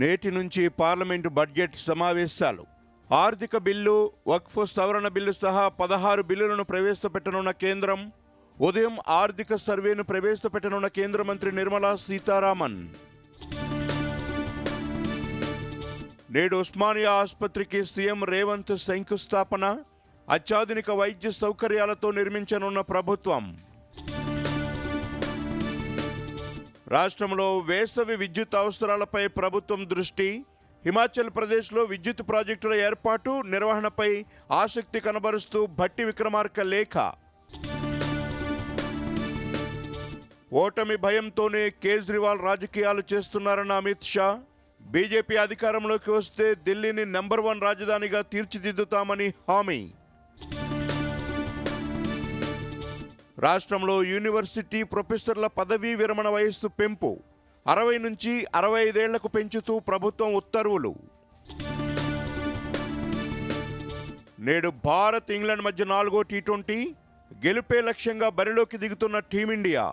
నేటి నుంచి parliament budget సమావేశాలు. ఆర్థిక బిల్లు వక్ఫ్ సవరణ బిల్లు సహా పదహారు బిల్లులను ప్రవేశపెట్టనున్న కేంద్రం ఉదయం ఆర్థిక సర్వేను ప్రవేశపెట్టనున్న కేంద్ర మంత్రి నిర్మలా సీతారామన్. నేడు ఉస్మానియా ఆసుపత్రికి సీఎం రేవంత్ శంకుస్థాపన అత్యాధునిక వైద్య సౌకర్యాలతో నిర్మించనున్న ప్రభుత్వం. రాష్ట్రంలో వేసవి విద్యుత్ అవసరాలపై ప్రభుత్వం దృష్టి హిమాచల్ ప్రదేశ్లో విద్యుత్ ప్రాజెక్టుల ఏర్పాటు నిర్వహణపై ఆసక్తి కనబరుస్తూ భట్టి విక్రమార్క లేఖ. ఓటమి భయంతోనే కేజ్రీవాల్ రాజకీయాలు చేస్తున్నారన్న అమిత్ షా. బీజేపీ అధికారంలోకి వస్తే ఢిల్లీని నెంబర్ వన్ రాజధానిగా తీర్చిదిద్దుతామని హామీ. రాష్ట్రంలో యూనివర్సిటీ ప్రొఫెసర్ల పదవీ విరమణ వయస్సు పెంపు. అరవై నుంచి అరవై ఐదేళ్ళకు పెంచుతూ ప్రభుత్వం ఉత్తర్వులు. నేడు భారత్ ఇంగ్లాండ్ మధ్య నాలుగో టీ ట్వంటీ గెలుపే లక్ష్యంగా బరిలోకి దిగుతున్న టీమిండియా.